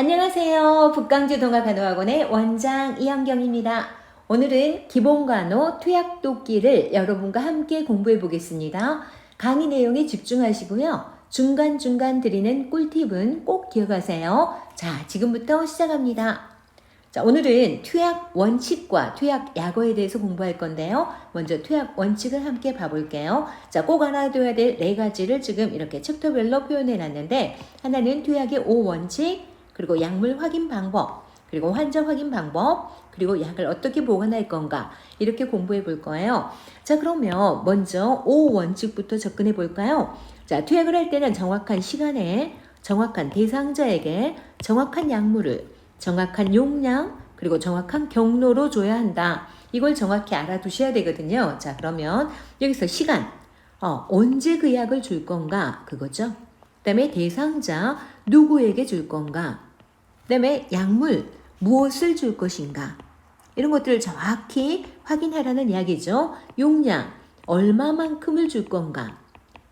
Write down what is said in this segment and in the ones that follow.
안녕하세요. 북강주 동아간호학원의 원장 이현경입니다. 오늘은 기본간호 투약독기를 여러분과 함께 공부해 보겠습니다. 강의 내용에 집중하시고요. 중간중간 드리는 꿀팁은 꼭 기억하세요. 자, 지금부터 시작합니다. 자, 오늘은 투약 원칙과 투약 약어에 대해서 공부할 건데요. 먼저 투약 원칙을 함께 봐볼게요. 자, 꼭 알아둬야 될 네 가지를 지금 이렇게 챕터별로 표현해 놨는데, 하나는 투약의 5원칙, 그리고 약물 확인 방법, 그리고 환자 확인 방법, 그리고 약을 어떻게 보관할 건가 이렇게 공부해 볼 거예요. 자 그러면 먼저 5원칙부터 접근해 볼까요? 자 투약을 할 때는 정확한 시간에 정확한 대상자에게 정확한 약물을 정확한 용량 그리고 정확한 경로로 줘야 한다. 이걸 정확히 알아두셔야 되거든요. 자 그러면 여기서 시간 어, 언제 그 약을 줄 건가 그거죠. 그다음에 대상자 누구에게 줄 건가 그다음에 약물 무엇을 줄 것인가 이런 것들을 정확히 확인하라는 이야기죠. 용량 얼마만큼을 줄 건가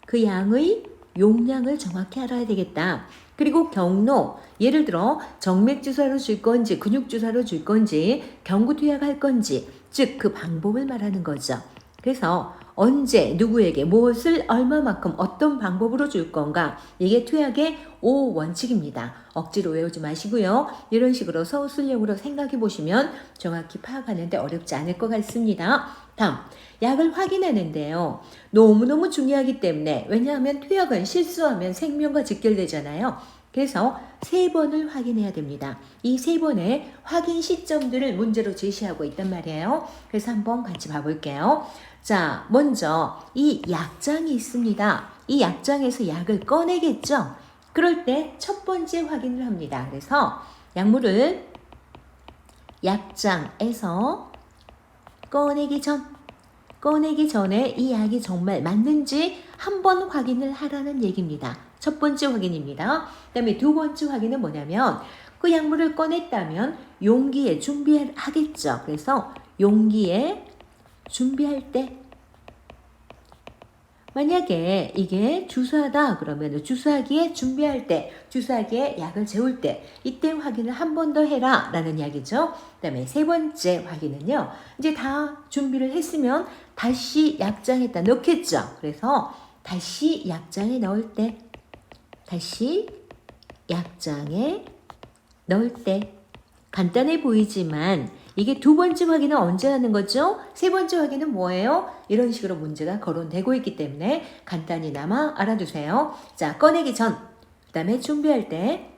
그 양의 용량을 정확히 알아야 되겠다. 그리고 경로 예를 들어 정맥 주사로 줄 건지 근육 주사로 줄 건지 경구 투약할 건지 즉 그 방법을 말하는 거죠. 그래서 언제 누구에게 무엇을 얼마만큼 어떤 방법으로 줄 건가 이게 투약의 5원칙입니다. 억지로 외우지 마시고요. 이런 식으로 서술형으로 생각해 보시면 정확히 파악하는데 어렵지 않을 것 같습니다. 다음 약을 확인하는데요. 너무너무 중요하기 때문에 왜냐하면 투약은 실수하면 생명과 직결되잖아요. 그래서 세 번을 확인해야 됩니다. 이 세 번의 확인 시점들을 문제로 제시하고 있단 말이에요. 그래서 한번 같이 봐볼게요. 자, 먼저 이 약장이 있습니다. 이 약장에서 약을 꺼내겠죠? 그럴 때 첫 번째 확인을 합니다. 그래서 약물을 약장에서 꺼내기 전, 꺼내기 전에 이 약이 정말 맞는지 한번 확인을 하라는 얘기입니다. 첫 번째 확인입니다. 그 다음에 두 번째 확인은 뭐냐면 그 약물을 꺼냈다면 용기에 준비하겠죠. 그래서 용기에 준비할 때 만약에 이게 주사다 그러면 주사기에 준비할 때 주사기에 약을 재울 때 이때 확인을 한 번 더 해라 라는 이야기죠 그 다음에 세 번째 확인은요 이제 다 준비를 했으면 다시 약장에다 넣겠죠 그래서 다시 약장에 넣을 때 다시 약장에 넣을 때 간단해 보이지만 이게 두 번째 확인은 언제 하는 거죠? 세 번째 확인은 뭐예요? 이런 식으로 문제가 거론되고 있기 때문에 간단히나마 알아두세요. 자, 꺼내기 전, 그 다음에 준비할 때,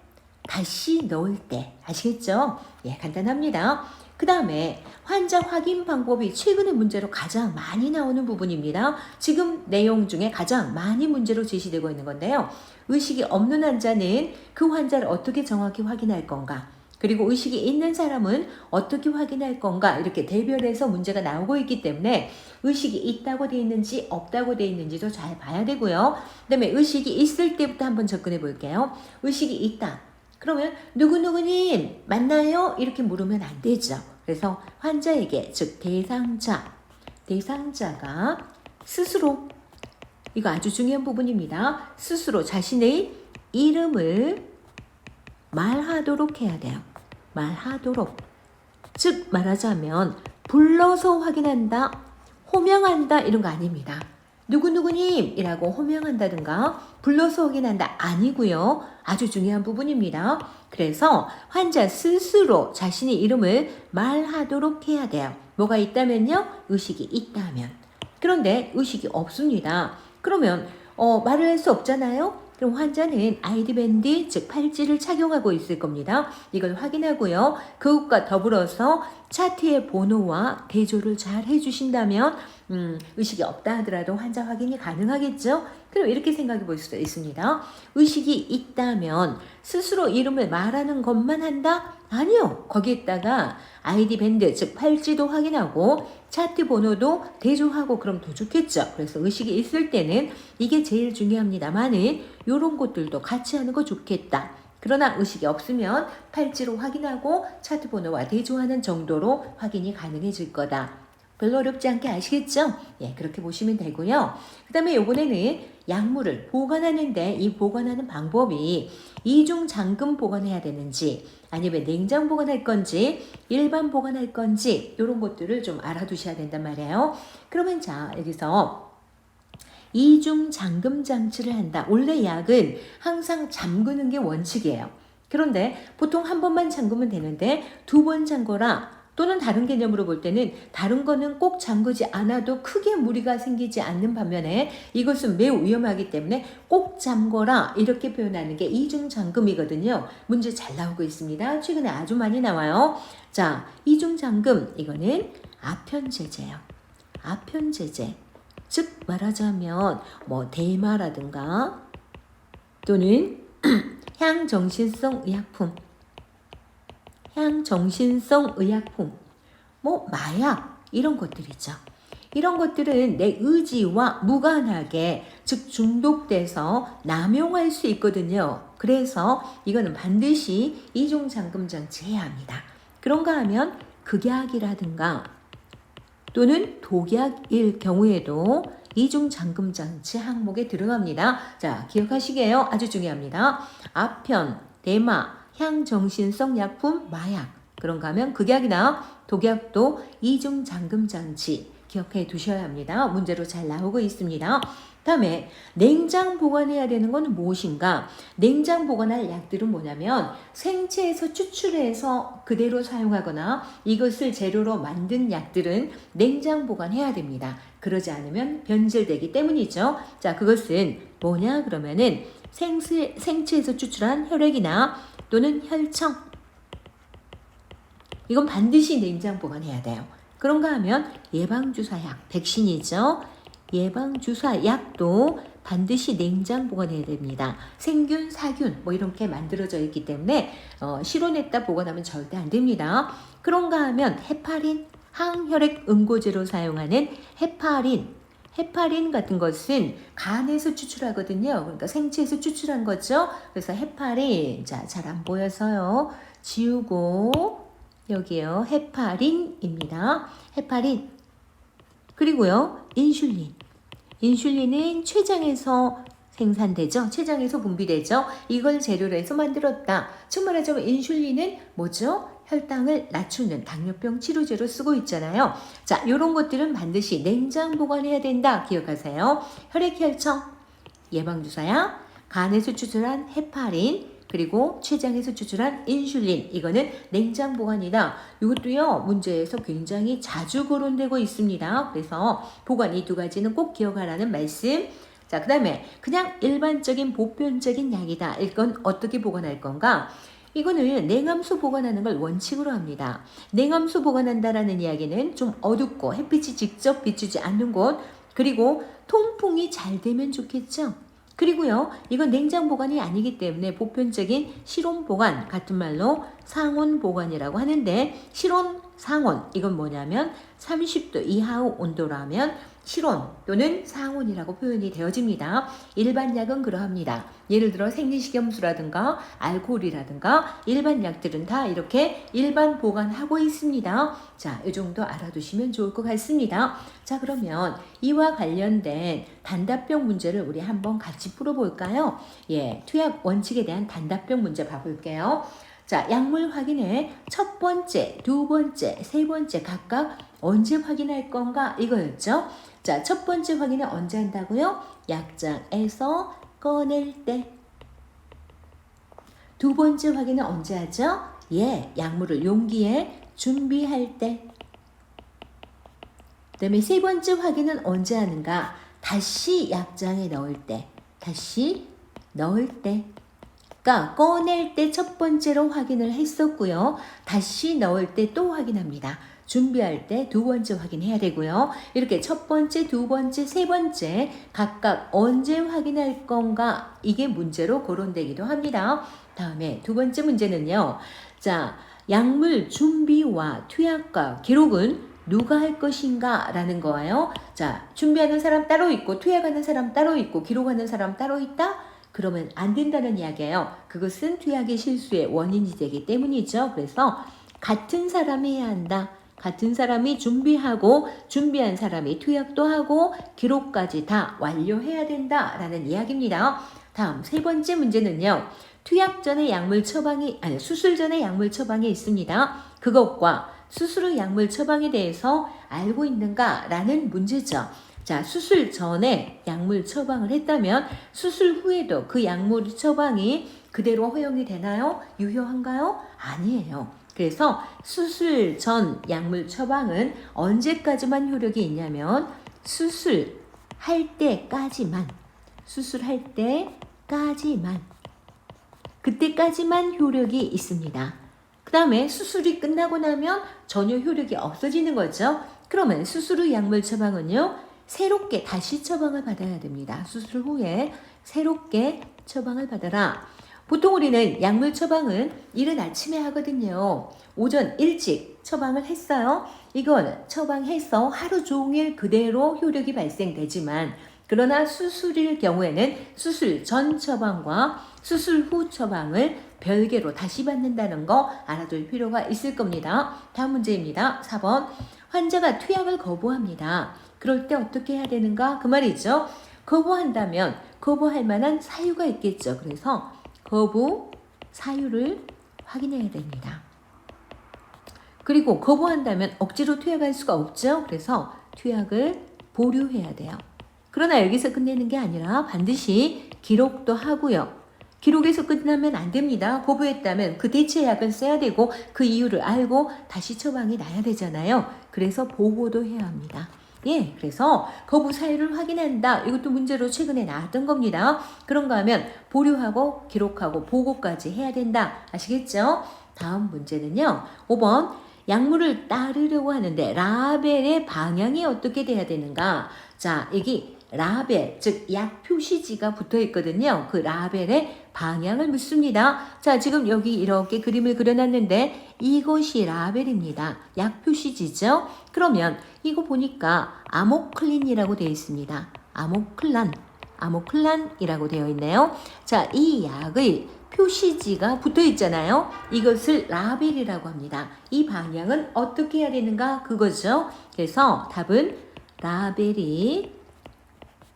다시 넣을 때. 아시겠죠? 예, 간단합니다. 그 다음에 환자 확인 방법이 최근의 문제로 가장 많이 나오는 부분입니다. 지금 내용 중에 가장 많이 문제로 제시되고 있는 건데요. 의식이 없는 환자는 그 환자를 어떻게 정확히 확인할 건가? 그리고 의식이 있는 사람은 어떻게 확인할 건가 이렇게 대별해서 문제가 나오고 있기 때문에 의식이 있다고 돼 있는지 없다고 돼 있는지도 잘 봐야 되고요. 그다음에 의식이 있을 때부터 한번 접근해 볼게요. 의식이 있다. 그러면 누구누구님 맞나요? 이렇게 물으면 안 되죠. 그래서 환자에게 즉 대상자 대상자가 스스로 이거 아주 중요한 부분입니다. 스스로 자신의 이름을 말하도록 해야 돼요. 말하도록. 즉 말하자면 불러서 확인한다, 호명한다 이런 거 아닙니다. 누구누구님이라고 호명한다든가 불러서 확인한다 아니고요. 아주 중요한 부분입니다. 그래서 환자 스스로 자신의 이름을 말하도록 해야 돼요. 뭐가 있다면요? 의식이 있다면. 그런데 의식이 없습니다. 그러면 어, 말을 할 수 없잖아요. 그럼 환자는 아이디 밴드, 즉 팔찌를 착용하고 있을 겁니다. 이걸 확인하고요. 그것과 더불어서 차트의 번호와 대조를 잘 해주신다면 음, 의식이 없다 하더라도 환자 확인이 가능하겠죠? 그럼 이렇게 생각해 볼 수도 있습니다. 의식이 있다면 스스로 이름을 말하는 것만 한다? 아니요. 거기에다가 아이디 밴드, 즉 팔찌도 확인하고 차트 번호도 대조하고 그럼 더 좋겠죠. 그래서 의식이 있을 때는 이게 제일 중요합니다만은 이런 것들도 같이 하는 거 좋겠다. 그러나 의식이 없으면 팔찌로 확인하고 차트 번호와 대조하는 정도로 확인이 가능해질 거다. 별로 어렵지 않게 아시겠죠? 예, 그렇게 보시면 되고요. 그 다음에 요번에는 약물을 보관하는데 이 보관하는 방법이 이중 잠금 보관해야 되는지 아니면 냉장 보관할 건지 일반 보관할 건지 이런 것들을 좀 알아두셔야 된단 말이에요. 그러면 자 여기서 이중 잠금 장치를 한다. 원래 약은 항상 잠그는 게 원칙이에요. 그런데 보통 한 번만 잠그면 되는데 두 번 잠궈라. 또는 다른 개념으로 볼 때는 다른 거는 꼭 잠그지 않아도 크게 무리가 생기지 않는 반면에 이것은 매우 위험하기 때문에 꼭 잠궈라 이렇게 표현하는 게 이중 잠금이거든요. 문제 잘 나오고 있습니다. 최근에 아주 많이 나와요. 자, 이중 잠금 이거는 아편 제제예요. 아편 제제. 즉 말하자면 뭐 대마라든가 또는 향정신성 의약품 향정신성 의약품, 뭐 마약 이런 것들이죠. 이런 것들은 내 의지와 무관하게 즉 중독돼서 남용할 수 있거든요. 그래서 이거는 반드시 이중 잠금 장치 해야 합니다. 그런가 하면 극약이라든가 또는 독약일 경우에도 이중 잠금 장치 항목에 들어갑니다. 자, 기억하시게요. 아주 중요합니다. 아편, 대마, 향정신성 약품, 마약. 그런가 하면 극약이나 독약도 이중 잠금 장치 기억해 두셔야 합니다. 문제로 잘 나오고 있습니다. 다음에 냉장 보관해야 되는 건 무엇인가? 냉장 보관할 약들은 뭐냐면 생체에서 추출해서 그대로 사용하거나 이것을 재료로 만든 약들은 냉장 보관해야 됩니다. 그러지 않으면 변질되기 때문이죠. 자, 그것은 뭐냐? 그러면은 생체, 생체에서 추출한 혈액이나 또는 혈청. 이건 반드시 냉장 보관해야 돼요. 그런가 하면 예방주사약, 백신이죠. 예방주사 약도 반드시 냉장 보관해야 됩니다. 생균, 사균 뭐 이렇게 만들어져 있기 때문에 어, 실온에다 보관하면 절대 안 됩니다. 그런가 하면 헤파린, 항혈액 응고제로 사용하는 헤파린, 헤파린 같은 것은 간에서 추출하거든요. 그러니까 생체에서 추출한 거죠. 그래서 헤파린, 자, 잘 안 보여서요. 지우고, 여기요. 헤파린입니다. 헤파린. 그리고요. 인슐린. 인슐린은 췌장에서 생산되죠. 췌장에서 분비되죠. 이걸 재료로 해서 만들었다. 즉 말하자면 인슐린은 뭐죠? 혈당을 낮추는 당뇨병 치료제로 쓰고 있잖아요. 자, 이런 것들은 반드시 냉장 보관해야 된다. 기억하세요. 혈액 혈청, 예방주사야, 간에서 추출한 헤파린, 그리고 췌장에서 추출한 인슐린 이거는 냉장 보관이다. 이것도요 문제에서 굉장히 자주 거론되고 있습니다. 그래서 보관 이 두 가지는 꼭 기억하라는 말씀. 자, 그 다음에 그냥 일반적인 보편적인 약이다. 이건 어떻게 보관할 건가? 이거는 냉함수 보관하는 걸 원칙으로 합니다. 냉함수 보관한다라는 이야기는 좀 어둡고 햇빛이 직접 비추지 않는 곳 그리고 통풍이 잘 되면 좋겠죠. 그리고요, 이건 냉장 보관이 아니기 때문에 보편적인 실온 보관 같은 말로 상온 보관이라고 하는데 실온 상온 이건 뭐냐면 30도 이하의 온도라면 실온 또는 상온이라고 표현이 되어집니다. 일반 약은 그러합니다. 예를 들어 생리식염수라든가 알코올이라든가 일반 약들은 다 이렇게 일반 보관하고 있습니다. 자, 이 정도 알아두시면 좋을 것 같습니다. 자, 그러면 이와 관련된 단답병 문제를 우리 한번 같이 풀어볼까요? 예, 투약 원칙에 대한 단답병 문제 봐볼게요. 자, 약물 확인에 첫 번째, 두 번째, 세 번째 각각 언제 확인할 건가 이거였죠. 자, 첫 번째 확인은 언제 한다고요? 약장에서 꺼낼 때. 두 번째 확인은 언제 하죠? 예, 약물을 용기에 준비할 때. 그 다음에 세 번째 확인은 언제 하는가? 다시 약장에 넣을 때. 다시 넣을 때. 그러니까 꺼낼 때 첫 번째로 확인을 했었고요. 다시 넣을 때 또 확인합니다. 준비할 때 두 번째 확인해야 되고요. 이렇게 첫 번째, 두 번째, 세 번째 각각 언제 확인할 건가 이게 문제로 거론되기도 합니다. 다음에 두 번째 문제는요. 자, 약물 준비와 투약과 기록은 누가 할 것인가 라는 거예요. 자, 준비하는 사람 따로 있고 투약하는 사람 따로 있고 기록하는 사람 따로 있다? 그러면 안 된다는 이야기예요. 그것은 투약의 실수의 원인이 되기 때문이죠. 그래서 같은 사람이 해야 한다. 같은 사람이 준비하고 준비한 사람이 투약도 하고 기록까지 다 완료해야 된다라는 이야기입니다. 다음 세 번째 문제는요. 투약 전에 약물 처방이 아니 수술 전에 약물 처방이 있습니다. 그것과 수술 후 약물 처방에 대해서 알고 있는가라는 문제죠. 자, 수술 전에 약물 처방을 했다면 수술 후에도 그 약물 처방이 그대로 허용이 되나요? 유효한가요? 아니에요. 그래서 수술 전 약물 처방은 언제까지만 효력이 있냐면 수술할 때까지만 수술할 때까지만 그때까지만 효력이 있습니다. 그 다음에 수술이 끝나고 나면 전혀 효력이 없어지는 거죠. 그러면 수술 후 약물 처방은요, 새롭게 다시 처방을 받아야 됩니다. 수술 후에 새롭게 처방을 받아라. 보통 우리는 약물 처방은 이른 아침에 하거든요. 오전 일찍 처방을 했어요. 이건 처방해서 하루 종일 그대로 효력이 발생되지만 그러나 수술일 경우에는 수술 전 처방과 수술 후 처방을 별개로 다시 받는다는 거 알아둘 필요가 있을 겁니다. 다음 문제입니다. 4번. 환자가 투약을 거부합니다. 그럴 때 어떻게 해야 되는가? 그 말이죠. 거부한다면 거부할 만한 사유가 있겠죠. 그래서 거부 사유를 확인해야 됩니다. 그리고 거부한다면 억지로 투약할 수가 없죠. 그래서 투약을 보류해야 돼요. 그러나 여기서 끝내는 게 아니라 반드시 기록도 하고요. 기록에서 끝나면 안 됩니다. 거부했다면 그 대체약을 써야 되고 그 이유를 알고 다시 처방이 나야 되잖아요. 그래서 보고도 해야 합니다. 예, 그래서 거부 사유를 확인한다. 이것도 문제로 최근에 나왔던 겁니다. 그런가 하면 보류하고 기록하고 보고까지 해야 된다. 아시겠죠? 다음 문제는요. 5번. 약물을 따르려고 하는데 라벨의 방향이 어떻게 돼야 되는가? 자, 여기 라벨, 즉 약 표시지가 붙어 있거든요. 그 라벨의 방향을 묻습니다. 자, 지금 여기 이렇게 그림을 그려놨는데 이것이 라벨입니다. 약 표시지죠? 그러면 이거 보니까 아모클린이라고 되어 있습니다. 아모클란, 아모클란이라고 되어 있네요. 자, 이 약의 표시지가 붙어 있잖아요. 이것을 라벨이라고 합니다. 이 방향은 어떻게 해야 되는가? 그거죠. 그래서 답은 라벨이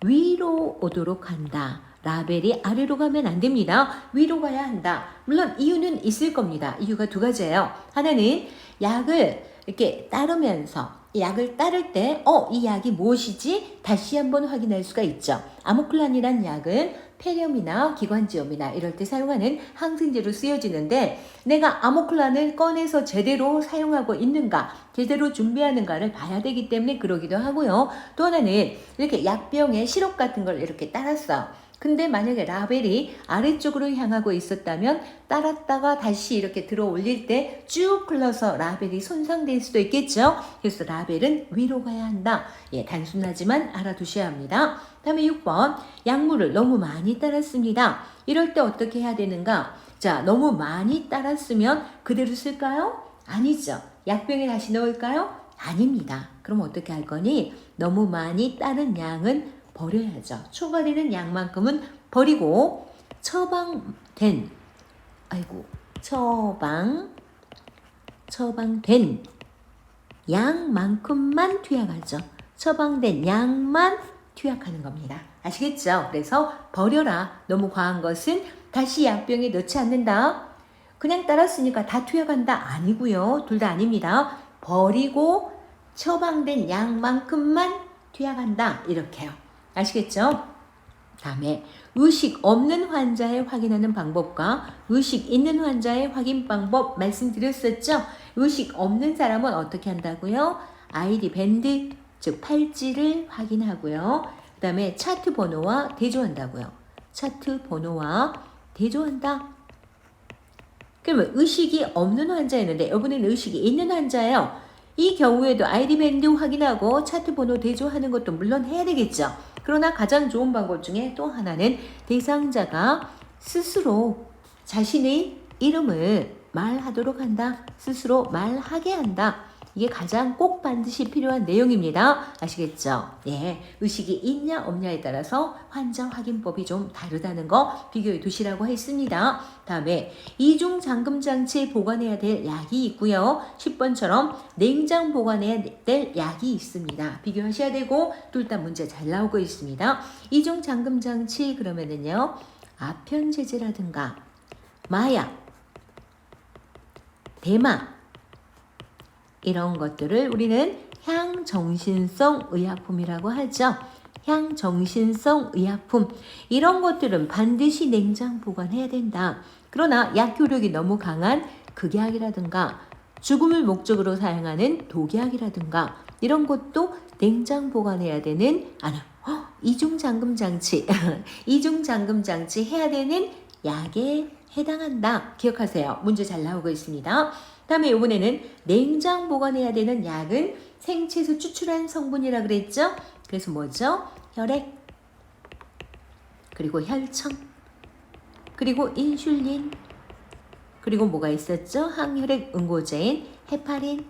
위로 오도록 한다. 라벨이 아래로 가면 안 됩니다. 위로 가야 한다. 물론 이유는 있을 겁니다. 이유가 두 가지예요. 하나는 약을 이렇게 따르면서 약을 따를 때, 어, 이 약이 무엇이지? 다시 한번 확인할 수가 있죠. 아모클란이란 약은 폐렴이나 기관지염이나 이럴 때 사용하는 항생제로 쓰여지는데 내가 아모클란을 꺼내서 제대로 사용하고 있는가, 제대로 준비하는가를 봐야 되기 때문에 그러기도 하고요. 또 하나는 이렇게 약병에 시럽 같은 걸 이렇게 따랐어. 근데 만약에 라벨이 아래쪽으로 향하고 있었다면 따랐다가 다시 이렇게 들어 올릴 때 쭉 흘러서 라벨이 손상될 수도 있겠죠. 그래서 라벨은 위로 가야 한다. 예, 단순하지만 알아두셔야 합니다. 다음에 6번. 약물을 너무 많이 따랐습니다. 이럴 때 어떻게 해야 되는가? 자, 너무 많이 따랐으면 그대로 쓸까요? 아니죠. 약병에 다시 넣을까요? 아닙니다. 그럼 어떻게 할 거니? 너무 많이 따른 양은 버려야죠. 초과되는 양만큼은 버리고 처방된 아이고 처방 처방된 양만큼만 투약하죠. 처방된 양만 투약하는 겁니다. 아시겠죠? 그래서 버려라. 너무 과한 것은 다시 약병에 넣지 않는다. 그냥 따랐으니까 다 투약한다. 아니고요. 둘 다 아닙니다. 버리고 처방된 양만큼만 투약한다. 이렇게요. 아시겠죠? 다음에 의식 없는 환자의 확인하는 방법과 의식 있는 환자의 확인 방법 말씀드렸었죠? 의식 없는 사람은 어떻게 한다고요? 아이디 밴드, 즉 팔찌를 확인하고요. 그 다음에 차트 번호와 대조한다고요. 차트 번호와 대조한다. 그러면 의식이 없는 환자였는데 여러분은 의식이 있는 환자예요. 이 경우에도 아이디 밴드 확인하고 차트 번호 대조하는 것도 물론 해야 되겠죠. 그러나 가장 좋은 방법 중에 또 하나는 대상자가 스스로 자신의 이름을 말하도록 한다. 스스로 말하게 한다. 이게 가장 꼭 반드시 필요한 내용입니다. 아시겠죠? 예. 의식이 있냐 없냐에 따라서 환자 확인법이 좀 다르다는 거 비교해 두시라고 했습니다. 다음에 이중 잠금 장치에 보관해야 될 약이 있고요. 10번처럼 냉장 보관해야 될 약이 있습니다. 비교하셔야 되고 둘 다 문제 잘 나오고 있습니다. 이중 잠금 장치 그러면은요. 아편제제라든가 마약, 대마 이런 것들을 우리는 향정신성 의약품이라고 하죠. 향정신성 의약품 이런 것들은 반드시 냉장 보관해야 된다. 그러나 약효력이 너무 강한 극약이라든가 죽음을 목적으로 사용하는 독약이라든가 이런 것도 냉장 보관해야 되는 아나 이중 잠금 장치 이중 잠금 장치 해야 되는 약에 해당한다. 기억하세요. 문제 잘 나오고 있습니다. 다음에 이번에는 냉장 보관해야 되는 약은 생체에서 추출한 성분이라 그랬죠? 그래서 뭐죠? 혈액, 그리고 혈청, 그리고 인슐린, 그리고 뭐가 있었죠? 항혈액 응고제인 헤파린,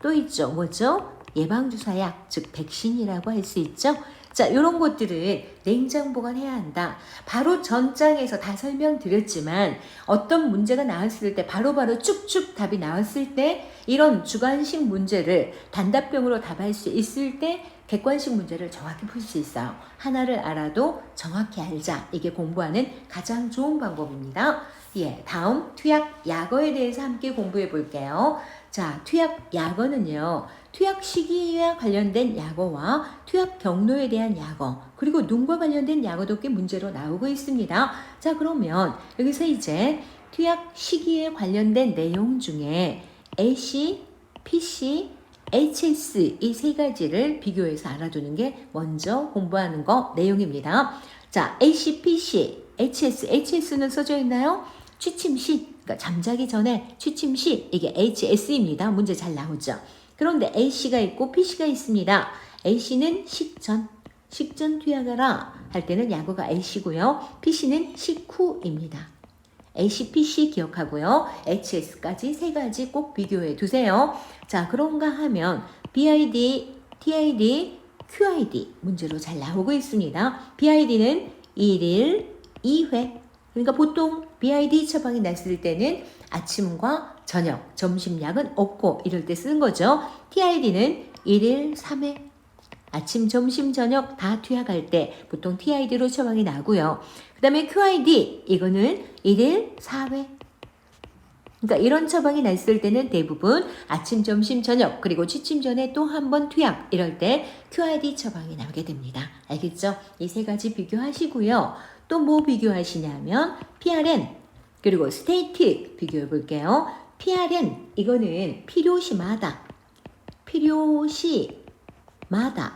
또 있죠. 뭐죠? 예방주사약, 즉 백신이라고 할 수 있죠. 자, 이런 것들을 냉장 보관해야 한다. 바로 전장에서 다 설명드렸지만 어떤 문제가 나왔을 때 바로 바로 쭉쭉 답이 나왔을 때 이런 주관식 문제를 단답형으로 답할 수 있을 때 객관식 문제를 정확히 풀 수 있어요. 하나를 알아도 정확히 알자. 이게 공부하는 가장 좋은 방법입니다. 예, 다음 투약 약어에 대해서 함께 공부해 볼게요. 자, 투약 약어는요. 투약 시기와 관련된 약어와 투약 경로에 대한 약어, 그리고 눈과 관련된 약어도 꽤 문제로 나오고 있습니다. 자, 그러면 여기서 이제 투약 시기에 관련된 내용 중에 AC, PC, HS 이 세 가지를 비교해서 알아두는 게 먼저 공부하는 거 내용입니다. 자, AC, PC, HS, HS는 써져 있나요? 취침 시, 그러니까 잠자기 전에 취침 시 이게 HS입니다. 문제 잘 나오죠. 그런데 A씨가 있고 P씨가 있습니다. A씨는 식전, 식전 투약하라 할 때는 약어가 A씨고요. P씨는 식후입니다. AC, PC 기억하고요. HS까지 세 가지 꼭 비교해 두세요. 자, 그런가 하면 BID, TID, QID 문제로 잘 나오고 있습니다. BID는 1일 2회. 그러니까 보통 BID 처방이 났을 때는 아침과 저녁, 점심약은 없고 이럴 때 쓰는 거죠. TID는 1일 3회. 아침, 점심, 저녁 다 투약할 때 보통 TID로 처방이 나고요. 그 다음에 QID 이거는 1일 4회. 그러니까 이런 처방이 났을 때는 대부분 아침, 점심, 저녁 그리고 취침 전에 또 한 번 투약 이럴 때 QID 처방이 나오게 됩니다. 알겠죠? 이 세 가지 비교하시고요. 또 뭐 비교하시냐면 PRN 그리고 스테이트 비교해 볼게요. PRN 이거는 필요시마다 필요시마다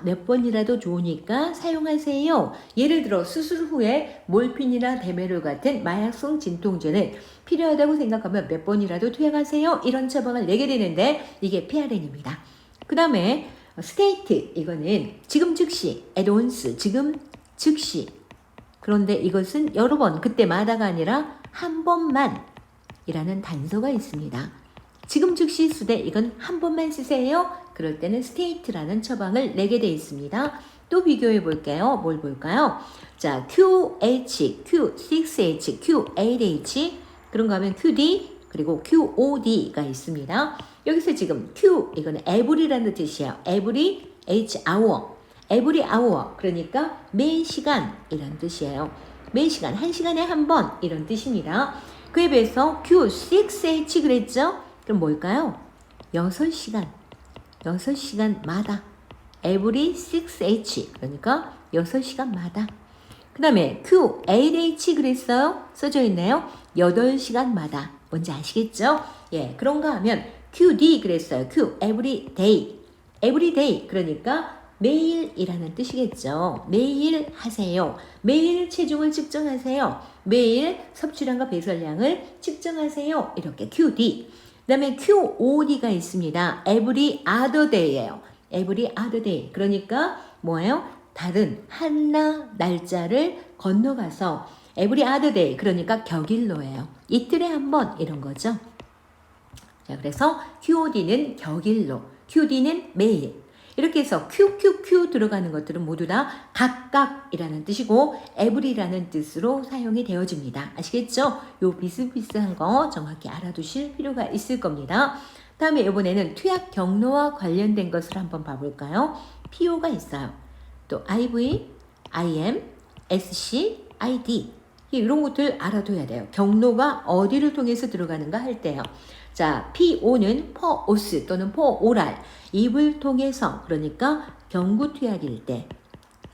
몇 번이라도 좋으니까 사용하세요. 예를 들어 수술 후에 몰핀이나 데메롤 같은 마약성 진통제는 필요하다고 생각하면 몇 번이라도 투약하세요. 이런 처방을 내게 되는데 이게 PRN입니다. 그 다음에 스테이트 이거는 지금 즉시 에드온스 지금 즉시 그런데 이것은 여러 번 그때마다가 아니라 한 번만 이라는 단서가 있습니다. 지금 즉시 쓰되 이건 한 번만 쓰세요. 그럴 때는 스테이트라는 처방을 내게 되어 있습니다. 또 비교해 볼게요. 뭘 볼까요? 자, QH, Q6H, Q8H 그런가 하면 QD 그리고 QOD가 있습니다. 여기서 지금 Q 이거는 every라는 뜻이에요. every H hour, every hour 그러니까 매 시간이란 뜻이에요. 매 시간 한 시간에 한 번 이런 뜻입니다. 그에 비해서 Q6H 그랬죠? 그럼 뭘까요? 6시간. 6시간마다. every 6H. 그러니까 6시간마다. 그 다음에 Q8H 그랬어요? 써져 있네요. 8시간마다. 뭔지 아시겠죠? 예, 그런가 하면 QD 그랬어요. Q, every day. every day. 그러니까 매일이라는 뜻이겠죠. 매일 하세요. 매일 체중을 측정하세요. 매일 섭취량과 배설량을 측정하세요. 이렇게 QD. 그 다음에 QOD가 있습니다. every other day예요. every other day. 그러니까 뭐예요? 다른 하나 날짜를 건너가서 every other day. 그러니까 격일로예요. 이틀에 한 번 이런 거죠. 자, 그래서 QOD는 격일로, QD는 매일. 이렇게 해서 QQQ 들어가는 것들은 모두 다 각각이라는 뜻이고 every라는 뜻으로 사용이 되어집니다. 아시겠죠? 요 비슷비슷한 거 정확히 알아두실 필요가 있을 겁니다. 다음에 이번에는 투약 경로와 관련된 것을 한번 봐볼까요? PO가 있어요. 또 IV, IM, SC, ID 이런 것들 알아둬야 돼요. 경로가 어디를 통해서 들어가는가 할 때요. 자, PO는 퍼오스 또는 퍼오랄 입을 통해서 그러니까 경구투약일 때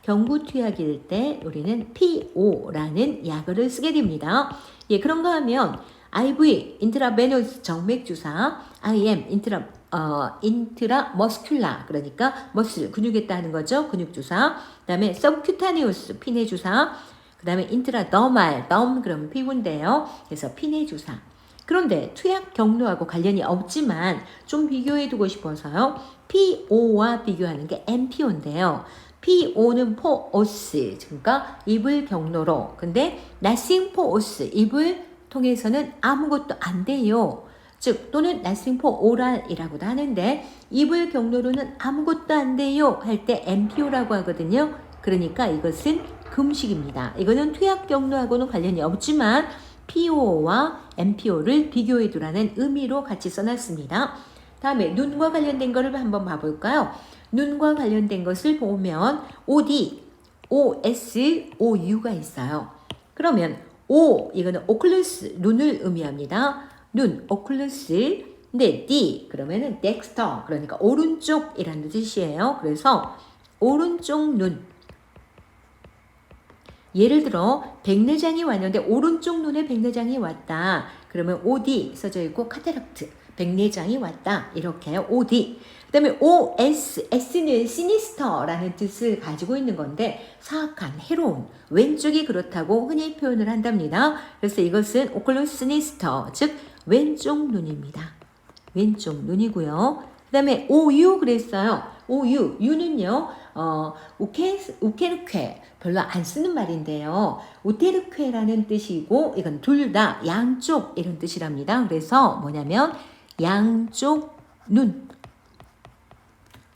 경구투약일 때 우리는 PO라는 약어를 쓰게 됩니다. 예, 그런가 하면 IV 인트라베노스 정맥 주사, IM 인트라 어, 인트라 머스큘라 그러니까 머슬 근육에 따는 거죠. 근육 주사. 그다음에 서큐타니우스 피내 주사. 그다음에 인트라 더말 덤 그러면 피부인데요. 그래서 피내 주사. 그런데 투약 경로하고 관련이 없지만 좀 비교해 두고 싶어서요. PO와 비교하는 게 MPO인데요. PO는 포오스, 그러니까 입을 경로로. 근데 nothing 포오스, 입을 통해서는 아무것도 안 돼요. 즉 또는 nothing for oral이라고도 하는데 입을 경로로는 아무것도 안 돼요 할 때 MPO라고 하거든요. 그러니까 이것은 금식입니다. 이거는 투약 경로하고는 관련이 없지만 PO와 MPO를 비교해 두라는 의미로 같이 써놨습니다. 다음에 눈과 관련된 거를 한번 봐볼까요? 눈과 관련된 것을 보면 OD, OS, OU가 있어요. 그러면 O 이거는 오클루스 눈을 의미합니다. 눈 오클루스 근데 D 그러면은 덱스터 그러니까 오른쪽이라는 뜻이에요. 그래서 오른쪽 눈 예를 들어 백내장이 왔는데 오른쪽 눈에 백내장이 왔다. 그러면 OD 써져 있고 카타락트 백내장이 왔다. 이렇게 OD. 그다음에 OS S는 시니스터라는 뜻을 가지고 있는 건데 사악한 해로운 왼쪽이 그렇다고 흔히 표현을 한답니다. 그래서 이것은 오클루스 시니스터 즉 왼쪽 눈입니다. 왼쪽 눈이고요. 그다음에 OU 그랬어요. OU U는요. 어, 우케, 우케르쾌 별로 안 쓰는 말인데요. 우테르쾌라는 뜻이고 이건 둘 다 양쪽 이런 뜻이랍니다. 그래서 뭐냐면 양쪽 눈.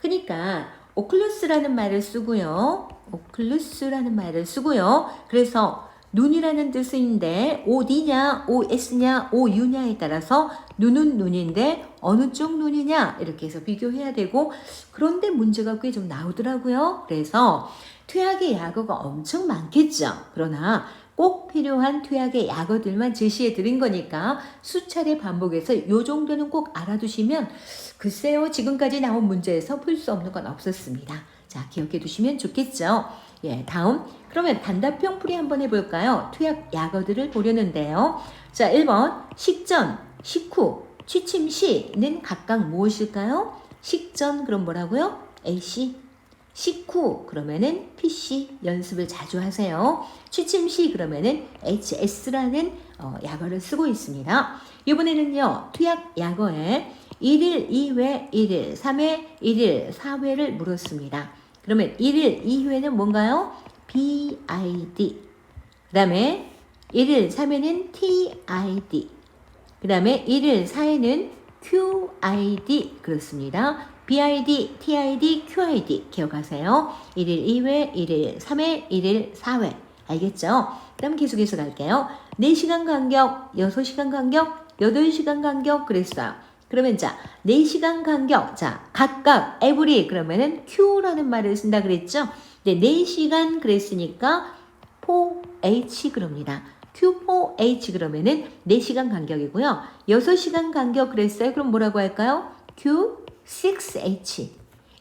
그러니까 오클루스라는 말을 쓰고요. 오클루스라는 말을 쓰고요. 그래서 눈이라는 뜻인데 OD냐, OS냐, OU냐에 따라서 눈은 눈인데 어느 쪽 눈이냐 이렇게 해서 비교해야 되고 그런데 문제가 꽤 좀 나오더라고요. 그래서 투약의 약어가 엄청 많겠죠. 그러나 꼭 필요한 투약의 약어들만 제시해 드린 거니까 수차례 반복해서 요 정도는 꼭 알아두시면 글쎄요 지금까지 나온 문제에서 풀 수 없는 건 없었습니다. 자 기억해 두시면 좋겠죠. 예 다음 그러면 단답형 풀이 한번 해볼까요? 투약 약어들을 보려는데요. 자 1번 식전, 식후, 취침 시는 각각 무엇일까요? 식전 그럼 뭐라고요? AC 식후 그러면은 PC 연습을 자주 하세요. 취침 시 그러면은 HS라는 어, 약어를 쓰고 있습니다. 이번에는요 투약 약어에 1일 2회 1일 3회 1일 4회를 물었습니다. 그러면 1일 2회는 뭔가요? BID 그 다음에 1일 3회는 TID 그 다음에 1일 4회는 QID 그렇습니다. BID, TID, QID 기억하세요. 1일 2회, 1일 3회, 1일 4회. 알겠죠? 그럼 계속해서 갈게요. 4시간 간격, 6시간 간격, 8시간 간격 그랬어요. 그러면 자, 4시간 간격. 자, 각각 every 그러면은 Q라는 말을 쓴다 그랬죠? 네, 4시간 그랬으니까 4H 그럽니다. Q4H 그러면은 4시간 간격이고요. 6시간 간격 그랬어요. 그럼 뭐라고 할까요? Q6H.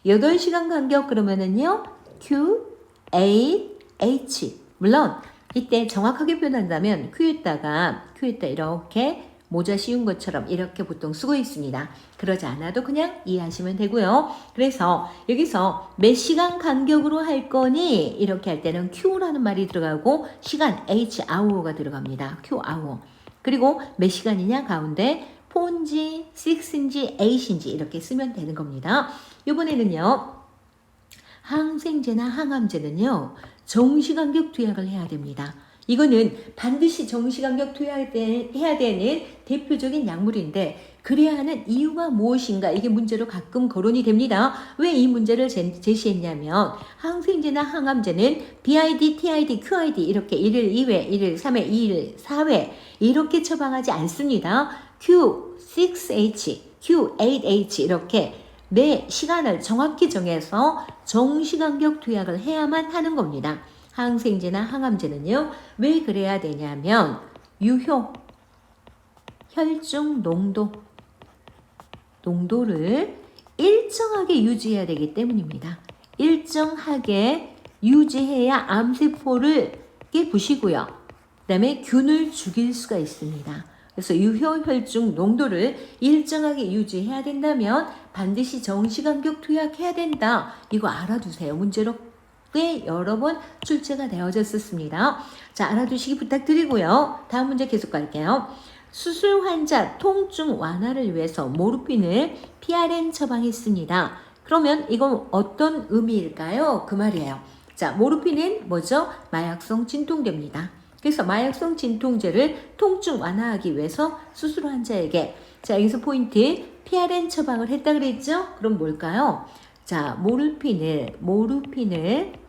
8시간 간격 그러면은요. Q8H. 물론 이때 정확하게 표현한다면 Q에다가 Q에다 이렇게 모자 씌운 것처럼 이렇게 보통 쓰고 있습니다. 그러지 않아도 그냥 이해하시면 되고요. 그래서 여기서 몇 시간 간격으로 할 거니 이렇게 할 때는 Q라는 말이 들어가고 시간 H hour가 들어갑니다. Q hour. 그리고 몇 시간이냐 가운데 4인지 6인지 8인지 이렇게 쓰면 되는 겁니다. 이번에는요. 항생제나 항암제는요. 정시간격 투약을 해야 됩니다. 이거는 반드시 정시간격 투여해야 되는 대표적인 약물인데 그래야 하는 이유가 무엇인가 이게 문제로 가끔 거론이 됩니다. 왜 이 문제를 제- 제시했냐면 항생제나 항암제는 BID, TID, QID 이렇게 1일 2회, 1일 3회, 2일 4회 이렇게 처방하지 않습니다. Q6H, Q8H 이렇게 내 시간을 정확히 정해서 정시간격 투약을 해야만 하는 겁니다. 항생제나 항암제는요. 왜 그래야 되냐면 유효, 혈중 농도, 농도를 일정하게 유지해야 되기 때문입니다. 일정하게 유지해야 암세포를 깨부시고요. 그 다음에 균을 죽일 수가 있습니다. 그래서 유효혈중 농도를 일정하게 유지해야 된다면 반드시 정시간격 투약해야 된다. 이거 알아두세요. 문제로 꽤 여러 번 출제가 되어졌었습니다. 자, 알아두시기 부탁드리고요. 다음 문제 계속 갈게요. 수술 환자 통증 완화를 위해서 모르핀을 PRN 처방했습니다. 그러면 이건 어떤 의미일까요? 그 말이에요. 자, 모르핀은 뭐죠? 마약성 진통제입니다. 그래서 마약성 진통제를 통증 완화하기 위해서 수술 환자에게 자, 여기서 포인트 PRN 처방을 했다 그랬죠? 그럼 뭘까요? 자, 모르핀을 모르핀을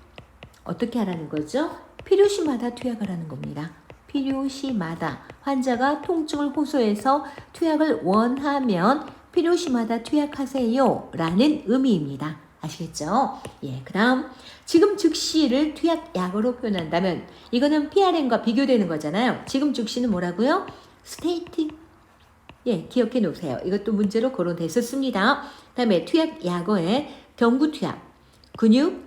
어떻게 하라는 거죠? 필요시마다 투약하라는 겁니다. 필요시마다 환자가 통증을 호소해서 투약을 원하면 필요시마다 투약하세요 라는 의미입니다. 아시겠죠? 예, 그 다음 지금 즉시를 투약 약으로 표현한다면 이거는 PRN과 비교되는 거잖아요. 지금 즉시는 뭐라고요? 스테이트 예, 기억해 놓으세요. 이것도 문제로 거론됐었습니다. 다음에 투약 약어에 경구 투약, 근육,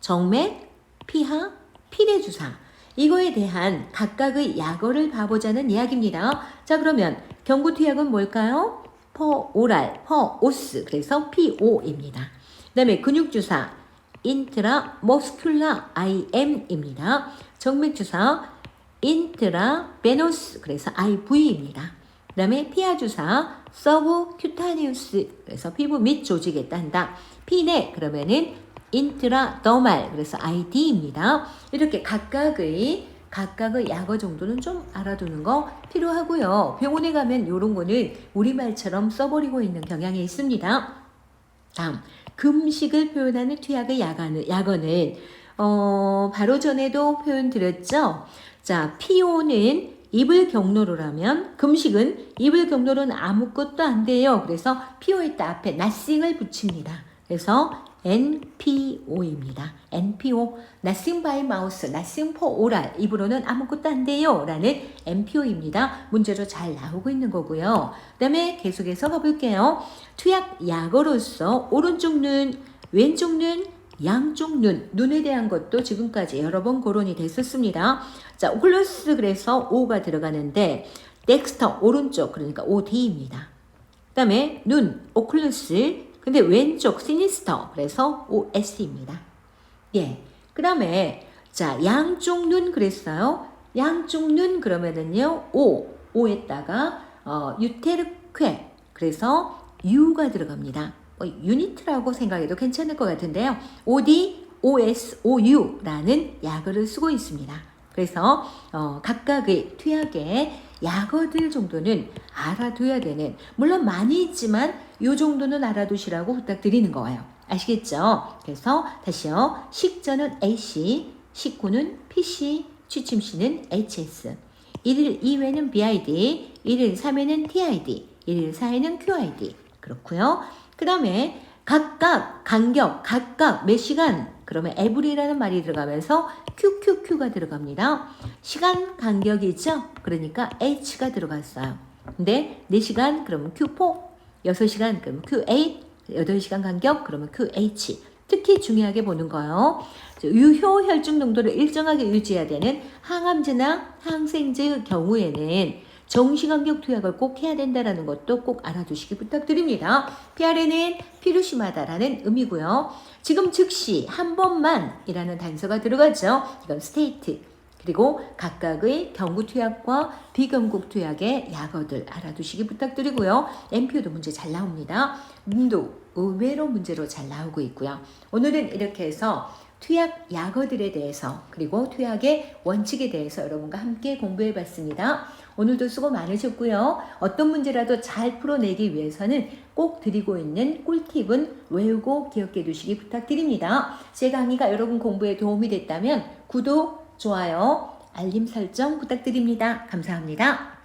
정맥, 피하, 피내 주사. 이거에 대한 각각의 약어를 봐보자는 이야기입니다. 자, 그러면 경구 투약은 뭘까요? 퍼오랄, 퍼오스. 그래서 PO입니다. 그 다음에 근육 주사 인트라 머스큘라 IM입니다. 정맥 주사 인트라 베노스 그래서 IV입니다. 그 다음에 피하 주사 서브 큐타니우스 그래서 피부 및 조직에 딴다. 피내 그러면은 인트라 더말 그래서 ID입니다. 이렇게 각각의 각각의 약어 정도는 좀 알아두는 거 필요하고요. 병원에 가면 이런 거는 우리말처럼 써버리고 있는 경향이 있습니다. 다음 금식을 표현하는 투약의 약어는, 약어는 어, 바로 전에도 표현 드렸죠. 자, 피오는 입을 경로로라면 금식은 입을 경로로는 아무것도 안 돼요. 그래서 피오에 다 앞에 nothing을 붙입니다. 그래서 NPO입니다. NPO, nothing by mouth, nothing for oral. 입으로는 아무것도 안 돼요. 라는 NPO입니다. 문제로 잘 나오고 있는 거고요. 그 다음에 계속해서 가볼게요. 투약 약어로서 오른쪽 눈, 왼쪽 눈, 양쪽 눈, 눈에 대한 것도 지금까지 여러 번 거론이 됐었습니다. 자, 홀로스 그래서 O가 들어가는데 덱스터 오른쪽 그러니까 OD입니다. 그 다음에 눈 오클루스 근데 왼쪽 시니스터 그래서 OS입니다. 예. 그다음에 자, 양쪽 눈 그랬어요. 양쪽 눈 그러면은요. O O에다가 어, 유테르쾌 그래서 U가 들어갑니다. 어, 유니트라고 생각해도 괜찮을 것 같은데요. OD, OS, OU라는 약어를 쓰고 있습니다. 그래서 어, 각각의 투약의 약어들 정도는 알아둬야 되는 물론 많이 있지만 요 정도는 알아두시라고 부탁드리는 거예요. 아시겠죠? 그래서 다시요. 식전은 AC, 식구는 PC, 취침시는 HS. 1일 2회는 BID, 1일 3회는 TID, 1일 4회는 QID. 그렇고요. 그 다음에 각각, 간격, 각각 몇 시간 그러면 every라는 말이 들어가면서 QQQ가 들어갑니다. 시간 간격이죠? 그러니까 H가 들어갔어요. 근데 4시간 그러면 Q4, 6시간 그러면 Q8, 8시간 간격 그러면 QH. 특히 중요하게 보는 거요. 유효 혈중 농도를 일정하게 유지해야 되는 항암제나 항생제의 경우에는 정시간격 투약을 꼭 해야 된다는 것도 꼭 알아두시기 부탁드립니다. PRN은 필요시마다라는 의미고요. 지금 즉시 한 번만이라는 단서가 들어가죠. 이건 스테이트. 그리고 각각의 경구 투약과 비경구 투약의 약어들 알아두시기 부탁드리고요. MPO도 문제 잘 나옵니다. 문도 의외로 문제로 잘 나오고 있고요. 오늘은 이렇게 해서 투약 약어들에 대해서 그리고 투약의 원칙에 대해서 여러분과 함께 공부해 봤습니다. 오늘도 수고 많으셨고요. 어떤 문제라도 잘 풀어내기 위해서는 꼭 드리고 있는 꿀팁은 외우고 기억해 두시기 부탁드립니다. 제 강의가 여러분 공부에 도움이 됐다면 구독, 좋아요, 알림 설정 부탁드립니다. 감사합니다.